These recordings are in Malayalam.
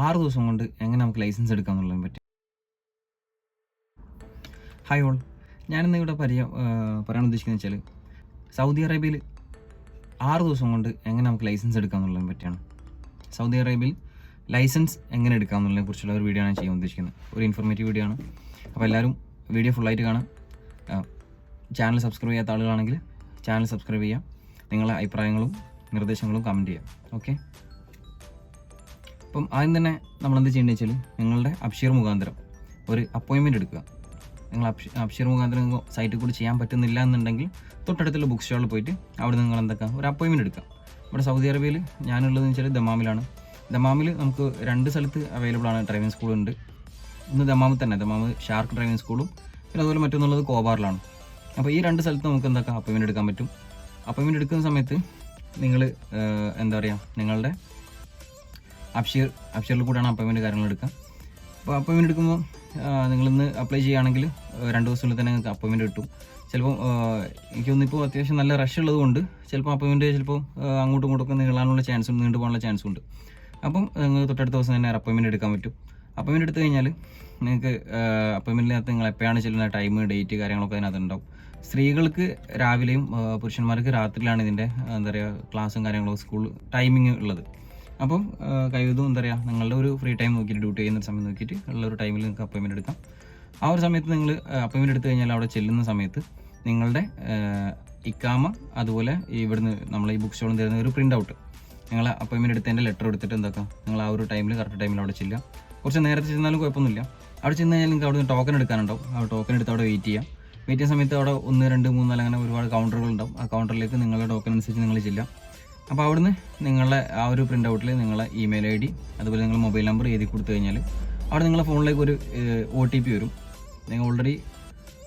ആറ് ദിവസം കൊണ്ട് എങ്ങനെ നമുക്ക് ലൈസൻസ് എടുക്കാം എന്നുള്ളതിനെ പറ്റി. ഹായ് ഓൾ ഞാനിന്ന് ഇവിടെ പരിചയം പറയാൻ ഉദ്ദേശിക്കുന്നത് വെച്ചാൽ സൗദി അറേബ്യയിൽ ആറ് ദിവസം കൊണ്ട് എങ്ങനെ നമുക്ക് ലൈസൻസ് എടുക്കാം എന്നുള്ളതിനെ പറ്റിയാണ്. സൗദി അറേബ്യയിൽ ലൈസൻസ് എങ്ങനെ എടുക്കാം എന്നുള്ളതിനെ കുറിച്ചുള്ള ഒരു വീഡിയോ ആണ് ചെയ്യാൻ ഉദ്ദേശിക്കുന്നത്. ഒരു ഇൻഫോർമേറ്റീവ് വീഡിയോ ആണ്. അപ്പോൾ എല്ലാവരും വീഡിയോ ഫുള്ളായിട്ട് കാണാം. ചാനൽ സബ്സ്ക്രൈബ് ചെയ്യാത്ത ആളുകളാണെങ്കിൽ ചാനൽ സബ്സ്ക്രൈബ് ചെയ്യാം. നിങ്ങളുടെ അഭിപ്രായങ്ങളും നിർദ്ദേശങ്ങളും കമന്റ് ചെയ്യാം. ഓക്കെ അപ്പം ആദ്യം തന്നെ നമ്മൾ എന്ത് ചെയ്യേണ്ടത് വെച്ചാൽ നിങ്ങളുടെ അബ്ഷീർ മുഖാന്തരം ഒരു അപ്പോയിൻമെന്റ് എടുക്കുക. നിങ്ങൾ അബ്ഷ അബ്ഷീർ മുഖാന്തരം സൈറ്റിൽ കൂടി ചെയ്യാൻ പറ്റുന്നില്ല എന്നുണ്ടെങ്കിൽ തൊട്ടടുത്തുള്ള ബുക്ക് സ്റ്റാളിൽ പോയിട്ട് അവിടെ നിങ്ങൾ എന്തൊക്കെ ഒരു അപ്പോയിൻമെന്റ് എടുക്കുക. ഇവിടെ സൗദി അറേബ്യയിൽ ഞാനുള്ളതെന്ന് വെച്ചാൽ ദമാമിലാണ്. ദമാമിൽ നമുക്ക് രണ്ട് സ്ഥലത്ത് അവൈലബിൾ ആണ് ഡ്രൈവിംഗ് സ്കൂളുണ്ട് ഇന്ന് ദമാമിൽ തന്നെ ദമാമ് ഷാർക്ക് ഡ്രൈവിംഗ് സ്കൂളും പിന്നെ അതുപോലെ മറ്റൊന്നുള്ളത് കോബാറിലാണ് അപ്പോൾ ഈ രണ്ട് സ്ഥലത്ത് നമുക്ക് എന്തൊക്കെ അപ്പോയിൻമെന്റ് എടുക്കാൻ പറ്റും? അപ്പോയിൻമെന്റ് എടുക്കുന്ന സമയത്ത് നിങ്ങൾ എന്താ പറയുക നിങ്ങളുടെ അപ്ഷീർ അപ്ഷീറിൽ കൂടെയാണ് അപ്പോയിൻമെന്റ് കാര്യങ്ങൾ എടുക്കുക. അപ്പോൾ അപ്പോയിൻമെന്റ് എടുക്കുമ്പോൾ നിങ്ങളിന്ന് അപ്ലൈ ചെയ്യുകയാണെങ്കിൽ രണ്ട് ദിവസത്തിനുള്ളിൽ തന്നെ നിങ്ങൾക്ക് അപ്പോയിൻമെന്റ് കിട്ടും. ചിലപ്പോൾ എനിക്ക് തോന്നുന്നു ഇപ്പോൾ അത്യാവശ്യം നല്ല റഷ് ഉള്ളതുകൊണ്ട് ചിലപ്പോൾ അപ്പോയിൻമെന്റ് ചിലപ്പോൾ അങ്ങോട്ടും ഇങ്ങോട്ടൊക്കെ നീളാനുള്ള ചാൻസ് നീണ്ടു പോകാനുള്ള ചാൻസ് ഉണ്ട്. അപ്പം നിങ്ങൾക്ക് തൊട്ടടുത്ത ദിവസം തന്നെ അപ്പോയിൻമെന്റ് എടുക്കാൻ പറ്റും. അപ്പോയിൻമെന്റ് എടുത്തു കഴിഞ്ഞാൽ നിങ്ങൾക്ക് അപ്പോയിൻമെന്റിനകത്ത് നിങ്ങൾ എപ്പോഴാണ് ചെല്ലുന്ന ടൈം ഡേറ്റ് കാര്യങ്ങളൊക്കെ അതിനകത്ത് ഉണ്ടാവും സ്ത്രീകൾക്ക് രാവിലെയും പുരുഷന്മാർക്ക് രാത്രിയിലാണ് ഇതിന്റെ എന്താ പറയുക ക്ലാസ്സും കാര്യങ്ങളും സ്കൂൾ ടൈമിങ് ഉള്ളത്. അപ്പം കഴിവതും എന്താ പറയുക നിങ്ങളുടെ ഒരു ഫ്രീ ടൈം നോക്കിയിട്ട് ഡ്യൂട്ടി ചെയ്യുന്ന സമയം നോക്കിയിട്ട് ഉള്ള ഒരു ടൈമിൽ നിങ്ങൾക്ക് അപ്പോയിൻമെന്റ് എടുക്കാം. ആ ഒരു സമയത്ത് നിങ്ങൾ അപ്പോയിൻമെന്റ് എടുത്തു കഴിഞ്ഞാൽ അവിടെ ചെല്ലുന്ന സമയത്ത് നിങ്ങളുടെ ഇക്കാമ അതുപോലെ ഇവിടുന്ന് നമ്മൾ ഈ ബുക്ക് സ്റ്റോളിൽ തരുന്ന ഒരു പ്രിന്റ് ഔട്ട് നിങ്ങൾ അപ്പോയിൻമെന്റ് എടുത്തതിന്റെ ലെറ്റർ എടുത്തിട്ട് എന്താക്കാം? നിങ്ങൾ ആ ഒരു ടൈമിൽ കറക്റ്റ് ടൈമിൽ അവിടെ ചെല്ലുക. കുറച്ച് നേരത്തെ ചെന്നാലും കുഴപ്പമൊന്നുമില്ല. അവിടെ ചെന്ന് കഴിഞ്ഞാൽ നിങ്ങൾക്ക് അവിടെ നിന്ന് ടോക്കൺ എടുക്കാനുണ്ടാവും. ആ ടോക്കൺ എടുത്ത് അവിടെ വെയിറ്റ് ചെയ്യാം. വെയിറ്റ് ചെയ്യുന്ന സമയത്ത് അവിടെ ഒന്ന് രണ്ട് മൂന്ന് നാല് അങ്ങനെ ഒരുപാട് കൗണ്ടറുകൾ ഉണ്ടാവും. ആ കൗണ്ടറിലേക്ക് നിങ്ങളുടെ ടോക്കൺ അനുസരിച്ച് നിങ്ങൾ ചെല്ലാം അപ്പോൾ അവിടുന്ന് നിങ്ങളുടെ ആ ഒരു പ്രിന്റ് ഔട്ടിൽ നിങ്ങളെ ഇമെയിൽ ഐ ഡി അതുപോലെ നിങ്ങൾ മൊബൈൽ നമ്പർ എഴുതി കൊടുത്തു കഴിഞ്ഞാൽ അവിടെ നിങ്ങളുടെ ഫോണിലേക്ക് ഒരു ഒ ടി പി വരും. നിങ്ങൾ ഓൾറെഡി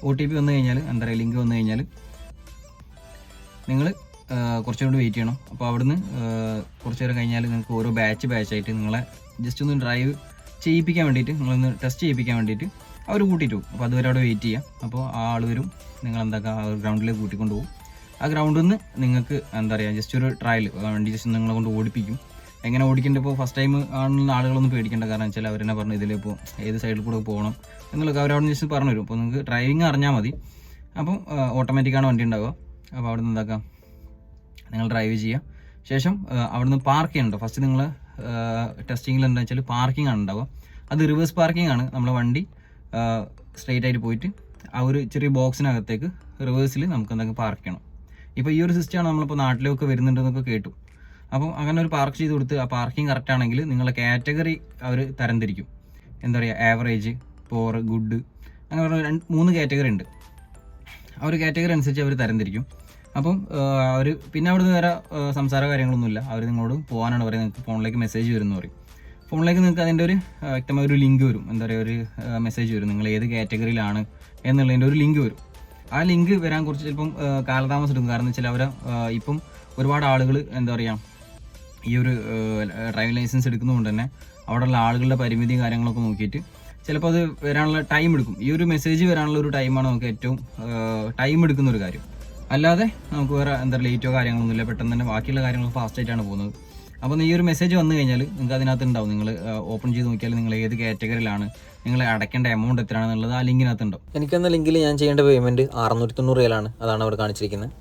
ഒ ടി പി വന്നു കഴിഞ്ഞാൽ എന്താ പറയുക ലിങ്ക് വന്നു കഴിഞ്ഞാൽ നിങ്ങൾ കുറച്ചും കൂടി വെയിറ്റ് ചെയ്യണം. അപ്പോൾ അവിടുന്ന് കുറച്ച് നേരം കഴിഞ്ഞാൽ നിങ്ങൾക്ക് ഓരോ ബാച്ച് ബാച്ചായിട്ട് നിങ്ങളെ ജസ്റ്റ് ഒന്ന് ഡ്രൈവ് ചെയ്യിപ്പിക്കാൻ വേണ്ടിയിട്ട് നിങ്ങളൊന്ന് ടെസ്റ്റ് ചെയ്യിപ്പിക്കാൻ വേണ്ടിയിട്ട് അവർ കൂട്ടിയിട്ട് പോകും. അപ്പോൾ അതുവരെ അവിടെ വെയിറ്റ് ചെയ്യാം. അപ്പോൾ ആ ആൾ വരും. നിങ്ങൾ എന്താക്കുക ഗ്രൗണ്ടിലേക്ക് കൂട്ടിക്കൊണ്ട് പോകും. ആ ഗ്രൗണ്ടിൽ നിന്ന് നിങ്ങൾക്ക് എന്താ പറയുക ജസ്റ്റ് ഒരു ട്രയൽ വണ്ടി ജസ്റ്റ് നിങ്ങളെ കൊണ്ട് ഓടിപ്പിക്കും. എങ്ങനെ ഓടിക്കേണ്ട ഇപ്പോൾ ഫസ്റ്റ് ടൈം ആണെന്നുള്ള ആളുകളൊന്നും പേടിക്കേണ്ട കാരണം വെച്ചാൽ അവരെന്നെ പറഞ്ഞു ഇതിലിപ്പോൾ ഏത് സൈഡിൽ കൂടെ പോകണം എന്നുള്ളത് അവരവിടെ ജസ്റ്റ് പറഞ്ഞു തരും. അപ്പോൾ നിങ്ങൾക്ക് ഡ്രൈവിംഗ് അറിഞ്ഞാൽ മതി. അപ്പം ഓട്ടോമാറ്റിക്കാണ് വണ്ടി ഉണ്ടാവുക. അപ്പോൾ അവിടെ നിന്ന് എന്താക്കാം? നിങ്ങൾ ഡ്രൈവ് ചെയ്യുക ശേഷം അവിടെ നിന്ന് പാർക്ക് ചെയ്യണ്ടോ ഫസ്റ്റ് നിങ്ങൾ ടെസ്റ്റിങ്ങിൽ എന്താ വെച്ചാൽ പാർക്കിംഗ് ആണ് ഉണ്ടാവുക. അത് റിവേഴ്സ് പാർക്കിംഗ് ആണ് നമ്മളെ വണ്ടി സ്ട്രെയിറ്റ് ആയിട്ട് പോയിട്ട് ആ ഒരു ചെറിയ ബോക്സിനകത്തേക്ക് റിവേഴ്സിൽ നമുക്ക് എന്തൊക്കെ പാർക്ക് ചെയ്യണം. ഇപ്പോൾ ഈ ഒരു സിസ്റ്റമാണ് നമ്മളിപ്പോൾ നാട്ടിലൊക്കെ വരുന്നുണ്ടെന്നൊക്കെ കേട്ടു. അപ്പം അങ്ങനെ ഒരു പാർക്ക് ചെയ്ത് കൊടുത്ത് ആ പാർക്കിംഗ് കറക്റ്റ് ആണെങ്കിൽ നിങ്ങളെ കാറ്റഗറി അവർ തരംതിരിക്കും. എന്താ പറയുക ആവറേജ് പോർ ഗുഡ് അങ്ങനെ രണ്ട് മൂന്ന് കാറ്റഗറി ഉണ്ട്. ആ ഒരു കാറ്റഗറി അനുസരിച്ച് അവർ തരംതിരിക്കും. അപ്പം അവർ പിന്നെ അവിടുന്ന് വേറെ സംസാര കാര്യങ്ങളൊന്നുമില്ല. അവർ നിങ്ങളോട് പോകാനാണ് പറയുന്നത്. നിങ്ങൾക്ക് ഫോണിലേക്ക് മെസ്സേജ് വരും എന്ന് പറയും. ഫോണിലേക്ക് നിങ്ങൾക്ക് അതിന്റെ ഒരു വ്യക്തമായ ഒരു ലിങ്ക് വരും. എന്താ പറയുക ഒരു മെസ്സേജ് വരും. നിങ്ങൾ ഏത് കാറ്റഗറിയിലാണ് എന്നുള്ളതിന്റെ ഒരു ലിങ്ക് വരും. ആ ലിങ്ക് വരാൻ കുറച്ച് ചിലപ്പം കാലതാമസം എടുക്കും. കാരണം വെച്ചാൽ അവർ ഇപ്പം ഒരുപാട് ആളുകൾ എന്താ പറയുക ഈ ഒരു ഡ്രൈവിംഗ് ലൈസൻസ് എടുക്കുന്നതുകൊണ്ട് തന്നെ അവിടെയുള്ള ആളുകളുടെ പരിമിതിയും കാര്യങ്ങളൊക്കെ നോക്കിയിട്ട് ചിലപ്പോൾ അത് വരാനുള്ള ടൈം എടുക്കും. ഈ ഒരു മെസ്സേജ് വരാനുള്ള ഒരു ടൈമാണ് നമുക്ക് ഏറ്റവും ടൈം എടുക്കുന്ന ഒരു കാര്യം. അല്ലാതെ നമുക്ക് വേറെ എന്താ ലേറ്റോ കാര്യങ്ങളൊന്നുമില്ല. പെട്ടെന്ന് തന്നെ ബാക്കിയുള്ള കാര്യങ്ങൾ ഫാസ്റ്റായിട്ടാണ് പോകുന്നത്. അപ്പോൾ ഈ ഒരു മെസ്സേജ് വന്നു കഴിഞ്ഞാൽ നിങ്ങൾക്ക് അതിനകത്ത് ഉണ്ടാവും. നിങ്ങൾ ഓപ്പൺ ചെയ്ത് നോക്കിയാൽ നിങ്ങൾ ഏത് കാറ്റഗറിയിലാണ് നിങ്ങൾ അടയ്ക്കേണ്ട എമൗണ്ട് എത്രയാണെന്നുള്ളത് ആ ലിങ്കിനകത്ത് ഉണ്ടാവും. എനിക്കെന്ന ലിങ്കിൽ ഞാൻ ചെയ്യേണ്ട പേയ്മെന്റ് അറുന്നൂറ്റി തൊണ്ണൂറ് ആണ്. അതാണ് അവർ കാണിച്ചിരിക്കുന്നത്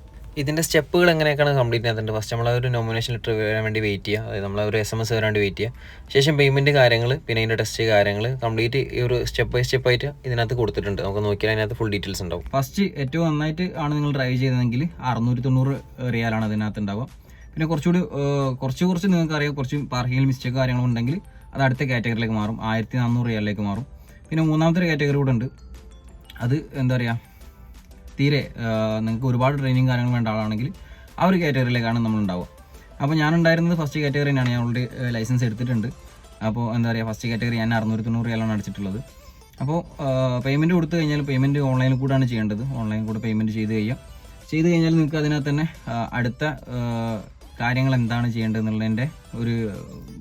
ഇതിന്റെ സ്റ്റെപ്പുകൾ എങ്ങനെയൊക്കെയാണ് കംപ്ലീറ്റ് ചെയ്യുന്നുണ്ട് ഫസ്റ്റ് നമ്മൾ ഒരു നോമിനേഷൻ ലെറ്റർ വരാൻ വേണ്ടി വെയിറ്റ് ചെയ്യുക അതായത് നമ്മൾ ഒരു എസ് എം എസ് വരാൻ വേണ്ടി വെയിറ്റ് ചെയ്യുക ശേഷം പേയ്മെന്റ് കാര്യങ്ങൾ പിന്നെ അതിന്റെ ടെസ്റ്റ് കാര്യങ്ങൾ കംപ്ലീറ്റ് ഈ ഒരു സ്റ്റെപ്പ് ബൈ സ്റ്റെപ്പ് ആയിട്ട് ഇതിനകത്ത് കൊടുത്തിട്ടുണ്ട്. നമുക്ക് നോക്കിയാൽ അതിനകത്ത് ഫുൾ ഡീറ്റെയിൽസ് ഉണ്ടാവും. ഫസ്റ്റ് ഏറ്റവും നന്നായിട്ട് ആണ് നിങ്ങൾ ഡ്രൈവ് ചെയ്തതെങ്കിൽ അറുന്നൂറ്റി തൊണ്ണൂറ് റിയാലാണ് അതിനകത്ത് ഉണ്ടാവുക. പിന്നെ കുറച്ചുകൂടി കുറച്ച് കുറച്ച് നിങ്ങൾക്ക് അറിയാം കുറച്ച് പാർക്കിങ്ങിൽ മിസ്റ്റേക്ക് കാര്യങ്ങളും ഉണ്ടെങ്കിൽ അത് അടുത്ത കാറ്റഗറിയിലേക്ക് മാറും ആയിരത്തി നാനൂറ് റിയാലിലേക്ക് മാറും. പിന്നെ മൂന്നാമത്തെ ഒരു കാറ്റഗറി കൂടെ ഉണ്ട്. അത് എന്താ പറയുക തീരെ നിങ്ങൾക്ക് ഒരുപാട് ട്രെയിനിങ് കാര്യങ്ങൾ വേണ്ട ആളാണെങ്കിൽ ആ ഒരു കാറ്റഗറിയിലേക്കാണ് നമ്മൾ ഉണ്ടാവുക അപ്പോൾ ഞാൻ ഉണ്ടായിരുന്നത് ഫസ്റ്റ് കാറ്റഗറി തന്നെയാണ്. ഞാൻ ഓൾറെഡി ലൈസൻസ് എടുത്തിട്ടുണ്ട്. അപ്പോൾ എന്താ പറയുക ഫസ്റ്റ് കാറ്റഗറി ഞാൻ അറുന്നൂറ്റി തൊണ്ണൂറ് റിയാലാണ് അടിച്ചിട്ടുള്ളത്. അപ്പോൾ പേയ്മെന്റ് കൊടുത്തു കഴിഞ്ഞാൽ പേയ്മെന്റ് ഓൺലൈനിൽ കൂടാണ് ചെയ്യേണ്ടത്. ഓൺലൈനിൽ കൂടെ പേയ്മെന്റ് ചെയ്ത് കഴിയാം. ചെയ്ത് കഴിഞ്ഞാൽ നിങ്ങൾക്ക് അതിനകത്ത് തന്നെ അടുത്ത കാര്യങ്ങൾ എന്താണ് ചെയ്യേണ്ടത് എന്നുള്ളതിന്റെ ഒരു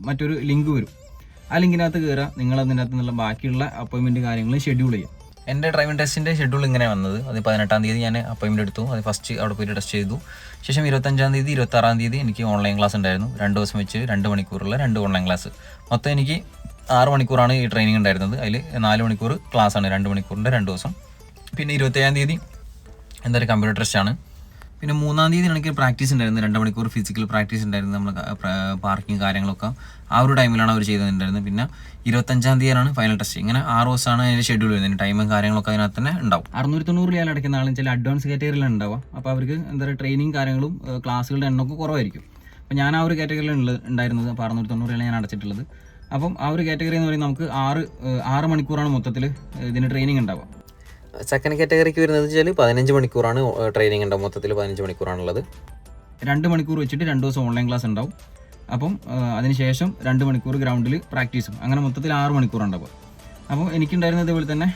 മറ്റൊരു ലിങ്ക് വരും. ആ ലിങ്കിനകത്ത് കയറുക നിങ്ങൾ അതിനകത്ത് നിന്നുള്ള ബാക്കിയുള്ള അപ്പോയിൻമെന്റ് കാര്യങ്ങൾ ഷെഡ്യൂൾ ചെയ്യാം. എന്റെ ഡ്രൈവിംഗ് ടെസ്റ്റിന്റെ ഷെഡ്യൂൾ ഇങ്ങനെ വന്നത്. അത് പതിനെട്ടാം തീയതി ഞാൻ അപ്പോയിൻമെന്റ് എടുത്തു. അത് ഫസ്റ്റ് അവിടെ പോയിട്ട് ടെസ്റ്റ് ചെയ്തു. ശേഷം ഇരുപത്തഞ്ചാം തീയതി ഇരുപത്താറാം തീയതി എനിക്ക് ഓൺലൈൻ ക്ലാസ് ഉണ്ടായിരുന്നു. രണ്ട് ദിവസം വെച്ച് രണ്ട് മണിക്കൂറുള്ള രണ്ട് ഓൺലൈൻ ക്ലാസ് മൊത്തം എനിക്ക് ആറ് മണിക്കൂറാണ് ഈ ട്രെയിനിങ് ഉണ്ടായിരുന്നത്. അതിൽ നാല് മണിക്കൂർ ക്ലാസ്സാണ് രണ്ട് മണിക്കൂറിന്റെ രണ്ട് ദിവസം. പിന്നെ ഇരുപത്തേഴാം തീയതി എന്തായാലും കമ്പ്യൂട്ടർ ടെസ്റ്റാണ് പിന്നെ മൂന്നാം തീയതി എനിക്ക് പ്രാക്ടീസ് ഉണ്ടായിരുന്നു. രണ്ട് മണിക്കൂർ ഫിസിക്കൽ പ്രാക്ടീസ് ഉണ്ടായിരുന്നു നമ്മൾ പാർക്കിങ് കാര്യങ്ങളൊക്കെ. ആ ഒരു ടൈമിലാണ് അവർ ചെയ്തിട്ടുണ്ടായിരുന്നത് പിന്നെ ഇരുപത്തഞ്ചാം തീയതിയാണ് ഫൈനൽ ടെസ്റ്റ് ഇങ്ങനെ ആറ് ദിവസമാണ് അതിന്റെ ഷെഡ്യൂൾ വരുന്നത്. ടൈമും കാര്യങ്ങളൊക്കെ അതിനകത്ത് തന്നെ ഉണ്ടാവും. അറുന്നൂറ്റി തൊണ്ണൂറ് രൂപ അടയ്ക്കുന്ന ആളും ചില അഡ്വാൻസ് കാറ്റഗറിയിലാണ് ഉണ്ടാവുക. അപ്പോൾ അവർക്ക് എന്താ പറയുക ട്രെയിനിങ് കാര്യങ്ങളും ക്ലാസ്സുകളുടെ എണ്ണമൊക്കെ കുറവായിരിക്കും. അപ്പോൾ ഞാൻ ആ ഒരു കാറ്റഗറിയിലാണ് ഉണ്ടായിരുന്നത്. അപ്പോൾ അറുന്നൂറ്റി തൊണ്ണൂറ് രൂപയാണ് ഞാൻ അടച്ചിട്ടുള്ളത്. അപ്പം ആ ഒരു കാറ്റഗറി എന്ന് പറയുന്നത് നമുക്ക് ആറ് ആറ് മണിക്കൂറാണ് മൊത്തത്തിൽ ഇതിന് ട്രെയിനിങ് ഉണ്ടാവുക. സെക്കൻഡ് കാറ്റഗറിക്ക് വരുന്നത് വെച്ചാൽ പതിനഞ്ച് മണിക്കൂറാണ് ട്രെയിനിങ് ഉണ്ടാവും മൊത്തത്തിൽ പതിനഞ്ച് മണിക്കൂറാണുള്ളത്. രണ്ട് മണിക്കൂർ വെച്ചിട്ട് രണ്ട് ദിവസം ഓൺലൈൻ ക്ലാസ് ഉണ്ടാവും. അപ്പം അതിനുശേഷം രണ്ട് മണിക്കൂർ ഗ്രൗണ്ടിൽ പ്രാക്ടീസും അങ്ങനെ മൊത്തത്തിൽ ആറ് മണിക്കൂർ ഉണ്ടാവും അപ്പോൾ എനിക്കുണ്ടായിരുന്നത് ഇതുപോലെ തന്നെ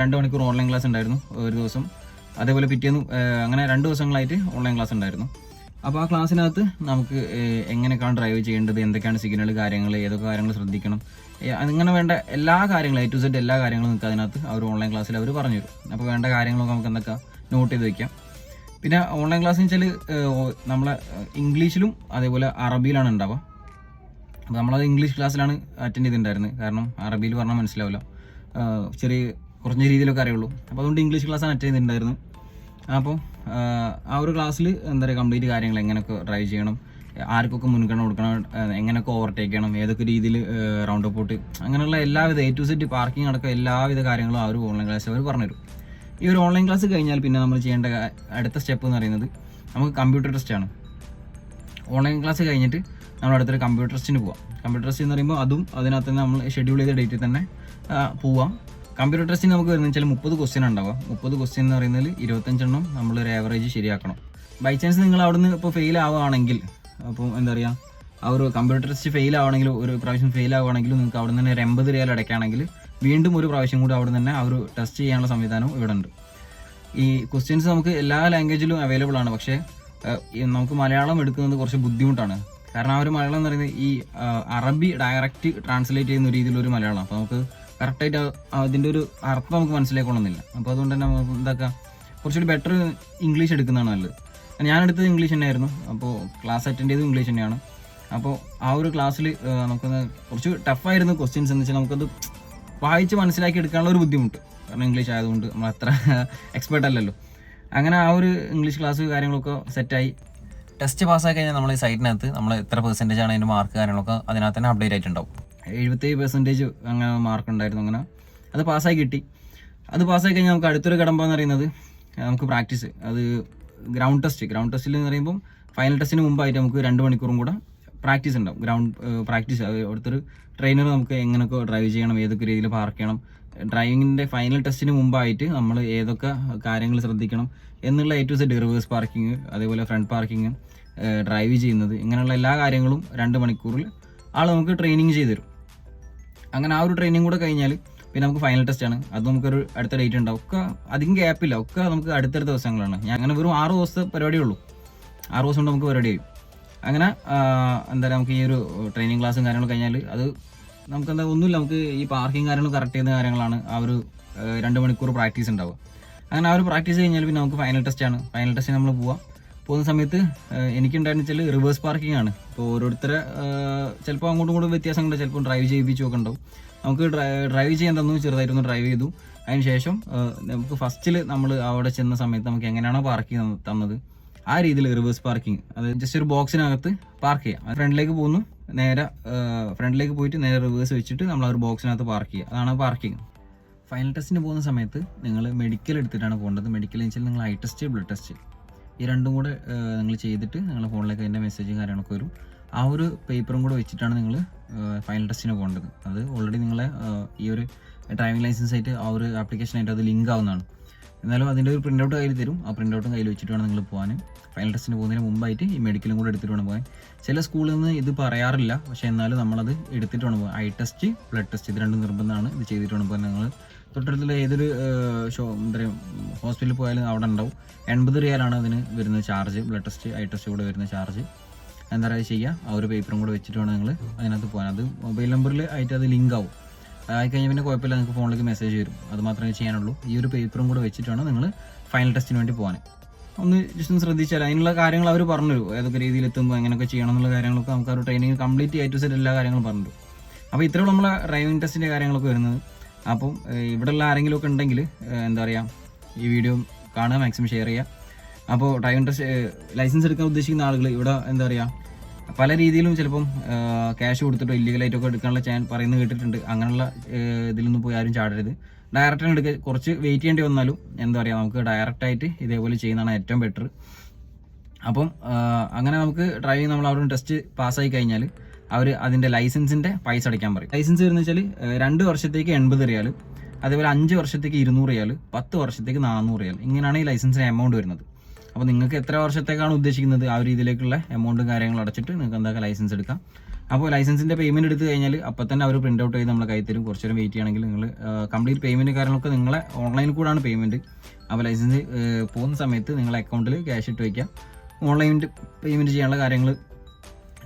രണ്ട് മണിക്കൂർ ഓൺലൈൻ ക്ലാസ് ഉണ്ടായിരുന്നു ഒരു ദിവസം. അതേപോലെ പിറ്റേന്ന് അങ്ങനെ രണ്ട് ദിവസങ്ങളായിട്ട് ഓൺലൈൻ ക്ലാസ് ഉണ്ടായിരുന്നു. അപ്പോൾ ആ ക്ലാസ്സിനകത്ത് നമുക്ക് എങ്ങനെയൊക്കെയാണ് ഡ്രൈവ് ചെയ്യേണ്ടത്? എന്തൊക്കെയാണ് സിഗ്നൽ കാര്യങ്ങൾ ഏതൊക്കെ കാര്യങ്ങൾ ശ്രദ്ധിക്കണം? അങ്ങനെ വേണ്ട എല്ലാ കാര്യങ്ങളും എ ടു സെഡ് എല്ലാ കാര്യങ്ങളും നിങ്ങൾക്ക് അതിനകത്ത് അവർ ഓൺലൈൻ ക്ലാസ്സിൽ അവർ പറഞ്ഞു തരും. അപ്പോൾ വേണ്ട കാര്യങ്ങളൊക്കെ നമുക്ക് എന്തൊക്കെ നോട്ട് ചെയ്ത് വയ്ക്കാം പിന്നെ ഓൺലൈൻ ക്ലാസ് വെച്ചാൽ നമ്മളെ ഇംഗ്ലീഷിലും അതേപോലെ അറബിയിലാണ് ഉണ്ടാവുക. അപ്പോൾ നമ്മളത് ഇംഗ്ലീഷ് ക്ലാസ്സിലാണ് അറ്റൻഡ് ചെയ്തിട്ടുണ്ടായിരുന്നത്. കാരണം അറബിയിൽ പറഞ്ഞാൽ മനസ്സിലാവില്ല. ചെറിയ കുറഞ്ഞ രീതിയിലൊക്കെ അറിയുള്ളൂ. അപ്പോൾ അതുകൊണ്ട് ഇംഗ്ലീഷ് ക്ലാസ്സാണ് അറ്റൻഡ് ചെയ്തിട്ടുണ്ടായിരുന്നു അപ്പോൾ ആ ഒരു ക്ലാസ്സിൽ എന്താ പറയുക കംപ്ലീറ്റ് കാര്യങ്ങൾ എങ്ങനെയൊക്കെ ഡ്രൈവ് ചെയ്യണം ആർക്കൊക്കെ മുൻഗണന കൊടുക്കണം എങ്ങനെയൊക്കെ ഓവർടേക്ക് ചെയ്യണം ഏതൊക്കെ രീതിയിൽ റൗണ്ട് പോട്ട് അങ്ങനെയുള്ള എല്ലാവിധ എ ടു സെറ്റ് പാർക്കിംഗ് അടക്കം എല്ലാവിധ കാര്യങ്ങളും ആ ഒരു ഓൺലൈൻ ക്ലാസ് അവർ പറഞ്ഞുതരും. ഈ ഒരു ഓൺലൈൻ ക്ലാസ് കഴിഞ്ഞാൽ പിന്നെ നമ്മൾ ചെയ്യേണ്ട അടുത്ത സ്റ്റെപ്പ് എന്ന് പറയുന്നത് നമുക്ക് കമ്പ്യൂട്ടർ ടെസ്റ്റ് ആണ്. ഓൺലൈൻ ക്ലാസ് കഴിഞ്ഞിട്ട് നമ്മൾ അടുത്തൊരു കമ്പ്യൂട്ടർ ടെസ്റ്റിന് പോവാം. കമ്പ്യൂട്ടർ ടെസ്റ്റ് എന്ന് പറയുമ്പോൾ അതും അതിനകത്ത് തന്നെ നമ്മൾ ഷെഡ്യൂൾ ചെയ്ത ഡേറ്റിൽ തന്നെ പോവാം. കമ്പ്യൂട്ടർ ടെസ്റ്റിന് നമുക്ക് വരുന്നത് വെച്ചാൽ മുപ്പത് ക്വസ്റ്റ്യൻ ഉണ്ടാവുക. മുപ്പത് ക്വസ്റ്റ്യൻ എന്ന് പറയുന്നതിൽ ഇരുപത്തഞ്ചെണ്ണം നമ്മൾ ഒരു ആവറേജ് ശരിയാക്കണം. ബൈ ചാൻസ് നിങ്ങൾ അവിടുന്ന് ഇപ്പോൾ ഫെയിൽ ആവുകയാണെങ്കിൽ അപ്പോൾ എന്താ പറയുക ആ ഒരു കമ്പ്യൂട്ടർ ടെസ്റ്റ് ഫെയിൽ ആവുകയാണെങ്കിൽ ഒരു പ്രാവശ്യം ഫെയിൽ ആവുകയാണെങ്കിൽ നിങ്ങൾക്ക് അവിടെ നിന്ന് തന്നെ എൺപത് റിയാൽ അടയ്ക്കുകയാണെങ്കിൽ വീണ്ടും ഒരു പ്രാവശ്യം കൂടി അവിടെ തന്നെ ആ ഒരു ടെസ്റ്റ് ചെയ്യാനുള്ള സംവിധാനവും ഇവിടെ ഉണ്ട്. ഈ ക്വസ്റ്റ്യൻസ് നമുക്ക് എല്ലാ ലാംഗ്വേജിലും അവൈലബിൾ ആണ്. പക്ഷേ നമുക്ക് മലയാളം എടുക്കുന്നത് കുറച്ച് ബുദ്ധിമുട്ടാണ്. കാരണം ആ ഒരു മലയാളം എന്ന് പറയുന്നത് ഈ അറബി ഡയറക്റ്റ് ട്രാൻസ്ലേറ്റ് ചെയ്യുന്ന രീതിയിലൊരു മലയാളം അപ്പോൾ നമുക്ക് കറക്റ്റായിട്ട് അതിന്റെ ഒരു അർത്ഥം നമുക്ക് മനസ്സിലാക്കണമെന്നില്ല അപ്പോൾ അതുകൊണ്ട് തന്നെ നമുക്ക് എന്താക്കുക കുറച്ചുകൂടി ബെറ്റർ ഇംഗ്ലീഷ് എടുക്കുന്നതാണ് നല്ലത്. ഞാൻ എടുത്തത് ഇംഗ്ലീഷ് തന്നെയായിരുന്നു. അപ്പോൾ ക്ലാസ് അറ്റൻഡ് ചെയ്തത് ഇംഗ്ലീഷ് തന്നെയാണ്. അപ്പോൾ ആ ഒരു ക്ലാസ്സിൽ നമുക്കൊന്ന് കുറച്ച് ടഫായിരുന്നു ക്വസ്റ്റ്യൻസ് എന്ന് വെച്ചാൽ നമുക്കത് വായിച്ച് മനസ്സിലാക്കി എടുക്കാനുള്ള ഒരു ബുദ്ധിമുട്ട്. കാരണം ഇംഗ്ലീഷ് ആയതുകൊണ്ട് നമ്മൾ അത്ര എക്സ്പേർട്ട് അല്ലല്ലോ. അങ്ങനെ ആ ഒരു ഇംഗ്ലീഷ് ക്ലാസ് കാര്യങ്ങളൊക്കെ സെറ്റായി ടെസ്റ്റ് പാസ്സായി കഴിഞ്ഞാൽ നമ്മൾ ഈ സൈറ്റിനകത്ത് നമ്മൾ എത്ര പെർസെന്റേജ് ആണ് അതിന്റെ മാർക്ക് കാര്യങ്ങളൊക്കെ അതിനകത്ത് തന്നെ അപ്ഡേറ്റ് ആയിട്ടുണ്ടാവും. എഴുപത്തേഴ് പെർസെന്റേജ് അങ്ങനെ മാർക്ക് ഉണ്ടായിരുന്നു അങ്ങനെ. അത് പാസ്സായി കിട്ടി. അത് പാസ്സായി കഴിഞ്ഞാൽ നമുക്ക് അടുത്തൊരു കടമ്പ എന്ന് പറയുന്നത് നമുക്ക് പ്രാക്ടീസ് അത് ഗ്രൗണ്ട് ടെസ്റ്റ് ഗ്രൗണ്ട് ടെസ്റ്റിൽ എന്ന് പറയുമ്പം ഫൈനൽ ടെസ്റ്റിന് മുമ്പായിട്ട് നമുക്ക് രണ്ട് മണിക്കൂറും കൂടെ പ്രാക്ടീസ് ഉണ്ടാവും. ഗ്രൗണ്ട് പ്രാക്ടീസ് അവിടുത്തെ ട്രെയിനർ നമുക്ക് എങ്ങനെയൊക്കെ ഡ്രൈവ് ചെയ്യണം ഏതൊക്കെ രീതിയിൽ പാർക്ക് ചെയ്യണം ഡ്രൈവിങ്ങിന്റെ ഫൈനൽ ടെസ്റ്റിന് മുമ്പായിട്ട് നമ്മൾ ഏതൊക്കെ കാര്യങ്ങൾ ശ്രദ്ധിക്കണം എന്നുള്ള A to Z reverse parking അതേപോലെ ഫ്രണ്ട് പാർക്കിങ് ഡ്രൈവ് ചെയ്യുന്നത് ഇങ്ങനെയുള്ള എല്ലാ കാര്യങ്ങളും രണ്ട് മണിക്കൂറിൽ ആൾ നമുക്ക് ട്രെയിനിങ് ചെയ്തു തരും അങ്ങനെ ആ ഒരു ട്രെയിനിങ് കൂടെ കഴിഞ്ഞാൽ പിന്നെ നമുക്ക് ഫൈനൽ ടെസ്റ്റ് ആണ്. അത് നമുക്കൊരു അടുത്ത ഡേറ്റ് ഉണ്ടാവും. ഒക്കെ അധികം ഗ്യാപ്പില്ല ഒക്കെ നമുക്ക് അടുത്തടുത്ത ദിവസങ്ങളാണ്. ഞാൻ അങ്ങനെ വെറും ആറ് ദിവസത്തെ പരിപാടി ഉള്ളൂ ആറ് ദിവസം കൊണ്ട് നമുക്ക് പരിപാടി കഴിയും. അങ്ങനെ എന്താ നമുക്ക് ഈ ഒരു ട്രെയിനിങ് ക്ലാസ്സും കാര്യങ്ങളും കഴിഞ്ഞാൽ അത് നമുക്ക് എന്താ ഒന്നുമില്ല. നമുക്ക് ഈ പാർക്കിംഗ് കാര്യങ്ങൾ കറക്റ്റ് ചെയ്യുന്ന കാര്യങ്ങളാണ്. ആ ഒരു രണ്ട് മണിക്കൂർ പ്രാക്ടീസ് ഉണ്ടാവുക. അങ്ങനെ ആ ഒരു പ്രാക്ടീസ് കഴിഞ്ഞാൽ പിന്നെ നമുക്ക് ഫൈനൽ ടെസ്റ്റ് ആണ്. ഫൈനൽ ടെസ്റ്റ് നമ്മൾ പോവാം. പോകുന്ന സമയത്ത് എനിക്കുണ്ടായിരുന്ന വെച്ചാൽ റിവേഴ്സ് പാർക്കിംഗ് ആണ്. അപ്പോൾ ഓരോരുത്തരെ ചിലപ്പോൾ അങ്ങോട്ടും ഇങ്ങോട്ടും വ്യത്യാസങ്ങളുണ്ട്. ചിലപ്പോൾ ഡ്രൈവ് ചെയ്യിപ്പിച്ചൊക്കെ ഉണ്ടാവും നമുക്ക് ഡ്രൈവ് ചെയ്യാൻ തന്നു ചെറുതായിട്ടൊന്ന് ഡ്രൈവ് ചെയ്തു. അതിന് ശേഷം നമുക്ക് ഫസ്റ്റിൽ നമ്മൾ അവിടെ ചെന്ന സമയത്ത് നമുക്ക് എങ്ങനെയാണോ പാർക്കിംഗ് തന്നത്. ആ രീതിയിൽ റിവേഴ്സ് പാർക്കിംഗ് അത് ജസ്റ്റ് ഒരു ബോക്സിനകത്ത് പാർക്ക് ചെയ്യാം. ഫ്രണ്ടിലേക്ക് പോകുന്നു നേരെ ഫ്രണ്ടിലേക്ക് പോയിട്ട് നേരെ റിവേഴ്സ് വെച്ചിട്ട് നമ്മൾ ആ ഒരു ബോക്സിനകത്ത് പാർക്ക് ചെയ്യുക. അതാണ് പാർക്കിംഗ് ഫൈനൽ ടെസ്റ്റിന് പോകുന്ന സമയത്ത് നിങ്ങൾ മെഡിക്കൽ എടുത്തിട്ടാണ് പോകേണ്ടത്. മെഡിക്കൽ എന്ന് വെച്ചാൽ നിങ്ങൾ ഐ ടെസ്റ്റ് ബ്ലഡ് ടെസ്റ്റ് ഈ രണ്ടും കൂടെ നിങ്ങൾ ചെയ്തിട്ട് നിങ്ങളുടെ ഫോണിലേക്ക് അതിന്റെ മെസ്സേജും കാര്യങ്ങളൊക്കെ വരും. ആ ഒരു പേപ്പറും കൂടെ വെച്ചിട്ടാണ് നിങ്ങൾ ഫൈനൽ ടെസ്റ്റിന് പോകേണ്ടത്. അത് ഓൾറെഡി നിങ്ങളെ ഈ ഒരു ഡ്രൈവിംഗ് ലൈസൻസ് ആയിട്ട് ആ ഒരു ആപ്ലിക്കേഷനായിട്ട് അത് ലിങ്ക് ആവുന്നതാണ്. എന്നാലും അതിന്റെ ഒരു പ്രിന്റ് ഔട്ട് കയ്യിൽ തരും. ആ പ്രിന്റ് ഔട്ടും കയ്യിൽ വെച്ചിട്ട് വേണം നിങ്ങൾ പോകാൻ ഫൈനൽ ടെസ്റ്റിന് പോകുന്നതിന് മുമ്പായിട്ട് ഈ മെഡിക്കലും കൂടെ എടുത്തിട്ട് വേണം പോകാൻ ചില സ്കൂളിൽ നിന്ന് ഇത് പറയാറില്ല. പക്ഷേ എന്നാലും നമ്മളത് എടുത്തിട്ട് വേണം പോകാൻ ഐ ടെസ്റ്റ് ബ്ലഡ് ടെസ്റ്റ് ഇത് രണ്ടും നിർബന്ധമാണ്. ഇത് ചെയ്തിട്ട് വേണം പോകാൻ നിങ്ങൾ തൊട്ടടുത്തുള്ള ഏതൊരു ഷോ എന്താ പറയുക ഹോസ്പിറ്റലിൽ പോയാലും അവിടെ ഉണ്ടാവും. എൺപത് റിയാലാണ് അതിന് വരുന്ന charge blood test eye test കൂടെ വരുന്ന ചാർജ്. എന്താ പറയുക ചെയ്യുക ആ ഒരു പേപ്പറും കൂടെ വെച്ചിട്ട് വേണം നിങ്ങൾ അതിനകത്ത് പോകാൻ. അത് മൊബൈൽ നമ്പറിൽ ആയിട്ട് അത് ലിങ്ക് ആവും. ആയി കഴിഞ്ഞാൽ പിന്നെ കുഴപ്പമില്ല നിങ്ങൾക്ക് ഫോണിലേക്ക് മെസ്സേജ് വരും. അത് മാത്രമേ ചെയ്യാനുള്ളൂ. ഈ ഒരു പേപ്പറും കൂടെ വെച്ചിട്ട് വേണം നിങ്ങൾ ഫൈനൽ ടെസ്റ്റിന് വേണ്ടി പോകാൻ ഒന്ന് ജസ്റ്റ് ഒന്ന് ശ്രദ്ധിച്ചാൽ അതിനുള്ള കാര്യങ്ങൾ അവർ പറഞ്ഞു ഏതൊക്കെ രീതിയിൽ എത്തുമ്പോൾ എങ്ങനെയൊക്കെ ചെയ്യണം എന്നുള്ള കാര്യങ്ങളൊക്കെ നമുക്ക് ആ ഒരു ട്രെയിനിങ് കംപ്ലീറ്റ് ആയിട്ട് സെറ്റ് എല്ലാ കാര്യങ്ങളും പറഞ്ഞു അപ്പോൾ ഇത്രയുള്ള നമ്മളെ ഡ്രൈവിംഗ് ടെസ്റ്റിന്റെ കാര്യങ്ങളൊക്കെ വരുന്നത്. അപ്പം ഇവിടെയുള്ള ആരെങ്കിലും ഒക്കെ ഉണ്ടെങ്കിൽ എന്താ പറയുക ഈ വീഡിയോ കാണുക മാക്സിമം ഷെയർ ചെയ്യുക. അപ്പോൾ ഡ്രൈവിംഗ് ലൈസൻസ് എടുക്കാൻ ഉദ്ദേശിക്കുന്ന ആളുകൾ ഇവിടെ എന്താ പറയുക പല രീതിയിലും ചിലപ്പം ക്യാഷ് കൊടുത്തിട്ടോ ഇല്ലീഗലായിട്ടൊക്കെ എടുക്കാനുള്ള ചാൻ പറയുന്നത് കേട്ടിട്ടുണ്ട്. അങ്ങനെയുള്ള ഇതിലൊന്നും പോയി ആരും ചാടരുത്. ഡയറക്റ്റ് എടുക്കുക കുറച്ച് വെയിറ്റ് ചെയ്യേണ്ടി വന്നാലും എന്താ പറയുക നമുക്ക് ഡയറക്റ്റായിട്ട് ഇതേപോലെ ചെയ്യുന്നതാണ് ഏറ്റവും ബെറ്റർ അപ്പം അങ്ങനെ നമുക്ക് ഡ്രൈവിംഗ് നമ്മൾ അവിടെ ടെസ്റ്റ് പാസ്സായി കഴിഞ്ഞാൽ അവർ അതിന്റെ ലൈസൻസിന്റെ പൈസ അടയ്ക്കാൻ പറയും. ലൈസൻസ് വരുന്ന വെച്ചാൽ രണ്ട് വർഷത്തേക്ക് എൺപത് റിയാൽ അതേപോലെ അഞ്ച് വർഷത്തേക്ക് ഇരുന്നൂറ് റിയാൽ പത്ത് വർഷത്തേക്ക് നാനൂറ് റിയാൽ ഇങ്ങനെയാണ് ഈ ലൈസൻസിന് എമൗണ്ട് വരുന്നത്. അപ്പോൾ നിങ്ങൾക്ക് എത്ര വർഷത്തേക്കാണ് ഉദ്ദേശിക്കുന്നത് ആ ഒരു രീതിയിലേക്കുള്ള എമൗണ്ടും കാര്യങ്ങളും അടച്ചിട്ട് നിങ്ങൾക്ക് എന്താ ലൈസൻസ് എടുക്കാം. അപ്പോൾ ലൈസൻസിന്റെ പേയ്മെന്റ് എടുത്തു കഴിഞ്ഞാൽ അപ്പോൾ തന്നെ അവർ പ്രിന്റ് ഔട്ട് ചെയ്ത് നമ്മളെ കൈ തരും. കുറച്ച് നേരം വെയിറ്റ് ചെയ്യണമെങ്കിൽ നിങ്ങൾ കംപ്ലീറ്റ് പേയ്മെന്റ് കാര്യങ്ങളൊക്കെ നിങ്ങളെ ഓൺലൈനിൽ കൂടാണ് പേയ്മെന്റ് അപ്പോൾ ലൈസൻസ് പോകുന്ന സമയത്ത് നിങ്ങളെ അക്കൗണ്ടിൽ ക്യാഷ് ഇട്ട് വയ്ക്കാം ഓൺലൈൻ പേയ്മെന്റ് ചെയ്യാനുള്ള കാര്യങ്ങൾ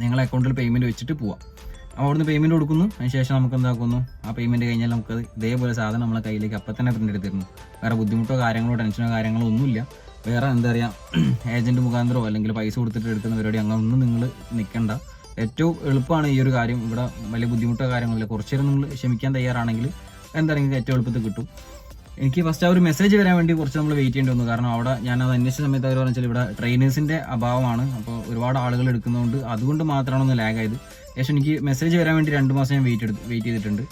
നിങ്ങളെ അക്കൗണ്ടിൽ പേയ്മെന്റ് വെച്ചിട്ട് പോവാം. അവിടുന്ന് പേയ്മെന്റ് കൊടുക്കുന്നു. അതിനുശേഷം നമുക്ക് എന്താക്കുന്നു? ആ പേയ്മെന്റ് കഴിഞ്ഞാൽ നമുക്ക് ഇതേപോലെ സാധനം നമ്മളെ കയ്യിലേക്ക് അപ്പം തന്നെ പ്രിന്റ് എടുത്തിരുന്നു. വേറെ ബുദ്ധിമുട്ടോ കാര്യങ്ങളോ ടെൻഷനോ കാര്യങ്ങളോ ഒന്നുമില്ല. വേറെ എന്താ പറയുക ഏജന്റ് മുഖാന്തരോ അല്ലെങ്കിൽ പൈസ കൊടുത്തിട്ട് എടുക്കുന്ന പരിപാടി അങ്ങനെ ഒന്നും നിങ്ങൾ നിൽക്കണ്ട ഏറ്റവും എളുപ്പമാണ് ഈ ഒരു കാര്യം. ഇവിടെ വലിയ ബുദ്ധിമുട്ടോ കാര്യങ്ങളില്ല കുറച്ചേരം നിങ്ങൾ ക്ഷമിക്കാൻ തയ്യാറാണെങ്കിൽ എന്താണെങ്കിൽ ഏറ്റവും എളുപ്പത്തിൽ കിട്ടും. എനിക്ക് ഫസ്റ്റ് ആ ഒരു മെസ്സേജ് വരാൻ വേണ്ടി കുറച്ച് നമ്മൾ വെയിറ്റ് ചെയ്യേണ്ടി വന്നു. കാരണം അവിടെ ഞാൻ അത് അന്വേഷിച്ച സമയത്ത് അവർ പറഞ്ഞാൽ ഇവിടെ ട്രെയിനേഴ്സിന്റെ അഭാവമാണ്. അപ്പോൾ ഒരുപാട് ആളുകൾ എടുക്കുന്നതുകൊണ്ട് അതുകൊണ്ട് മാത്രമാണ് ഒന്ന് ലാഗ് ആയത്. ശേഷം എനിക്ക് മെസ്സേജ് വരാൻ വേണ്ടി രണ്ട് മാസം ഞാൻ വെയിറ്റ് എടുത്ത് വെയിറ്റ് ചെയ്തിട്ടുണ്ട്.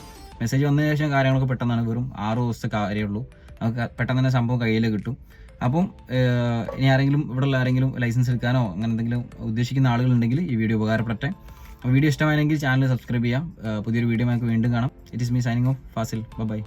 മെസ്സേജ് വന്നതിന് ശേഷം കാര്യങ്ങളൊക്കെ പെട്ടെന്നാണ്. വെറും ആറ് ദിവസത്തെ കാര്യമുള്ളൂ നമുക്ക് പെട്ടെന്ന് തന്നെ സംഭവം കയ്യിൽ കിട്ടും. അപ്പം ഇനി ആരെങ്കിലും ഇവിടെയുള്ള ആരെങ്കിലും ലൈസൻസ് എടുക്കാനോ അങ്ങനെ എന്തെങ്കിലും ഉദ്ദേശിക്കുന്ന ആളുകളുണ്ടെങ്കിൽ ഈ വീഡിയോ ഉപകാരപ്പെടട്ടെ. വീഡിയോ ഇഷ്ടമായെങ്കിൽ ചാനൽ സബ്സ്ക്രൈബ് ചെയ്യാം. പുതിയൊരു വീഡിയോ നമുക്ക് വീണ്ടും കാണാം. It is me signing off Fasil bye